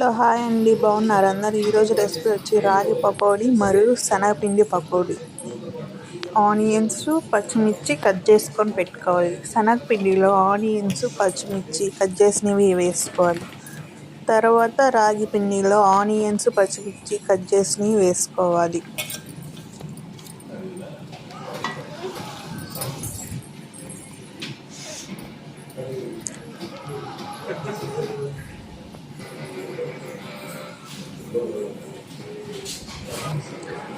Hello hi అండి బాగున్నారు? అందరు ఈరోజు రెసిపీ వచ్చి రాగి పకోడీ మరియు శనగపిండి పకోడీ. ఆనియన్స్ పచ్చిమిర్చి కట్ చేసుకొని పెట్టుకోవాలి. శనగపిండిలో ఆనియన్స్ పచ్చిమిర్చి కట్ చేసినవి వేసుకోవాలి. తర్వాత రాగి పిండిలో ఆనియన్స్ పచ్చిమిర్చి కట్ చేసినవి వేసుకోవాలి.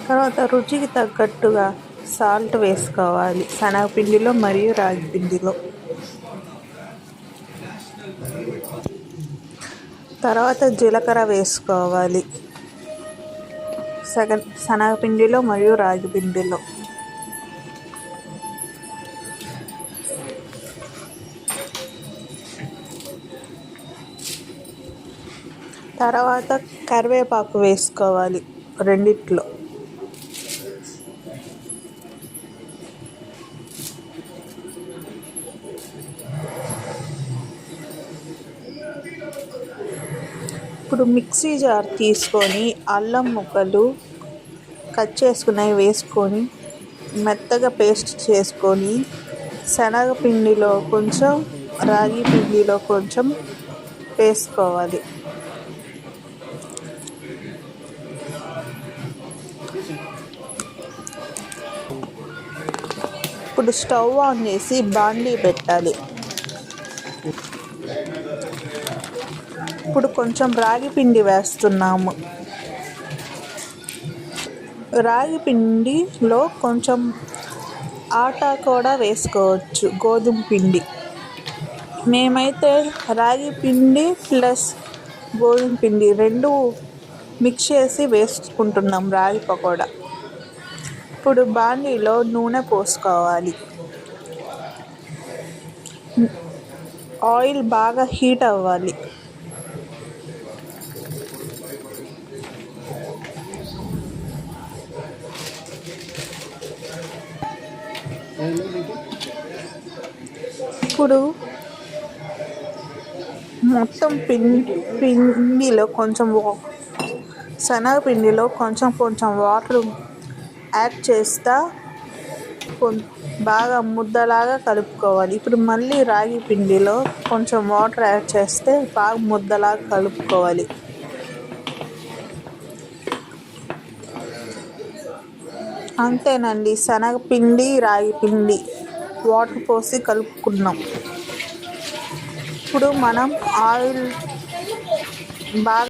తర్వాత రుచికి తగ్గట్టుగా సాల్ట్ వేసుకోవాలి. శనగపిండిలో మరియు రాగి పిండిలో తర్వాత జీలకర్ర వేసుకోవాలి. సగం శనగపిండిలో మరియు రాగి పిండిలో తర్వాత కరివేపాకు వేసుకోవాలి రెండిట్లో. ఇప్పుడు మిక్సీ జార్ తీసుకొని అల్లం ముక్కలు కట్ చేసుకున్నవి వేసుకొని మెత్తగా పేస్ట్ చేసుకొని శనగపిండిలో కొంచెం రాగి పిండిలో కొంచెం వేసుకోవాలి. ఇప్పుడు స్టవ్ ఆన్ చేసి బాండీ పెట్టాలి. ఇప్పుడు కొంచెం రాగి పిండి వేస్తున్నాము. రాగి పిండిలో కొంచెం ఆటా కూడా వేసుకోవచ్చు గోధుమ పిండి. మేమైతే రాగి పిండి ప్లస్ గోధుమ పిండి రెండు మిక్స్ చేసి వేసుకుంటున్నాం రాగి పకోడా. ఇప్పుడు బాండీలో నూనె పోసుకోవాలి. ఆయిల్ బాగా హీట్ అవ్వాలి. ఇప్పుడు మొత్తం పిండి పిండిలో కొంచెం శనగపిండిలో కొంచెం కొంచెం వాటర్ యాడ్ చేస్తా బాగా ముద్దలాగా కలుపుకోవాలి. ఇప్పుడు మళ్ళీ రాగి పిండిలో కొంచెం వాటర్ యాడ్ చేస్తే బాగా ముద్దలాగా కలుపుకోవాలి. అంతేనండి శనగపిండి రాగి పిండి వాటర్ పోసి కలుపుకున్నాం. ఇప్పుడు మనం ఆయిల్ బాగా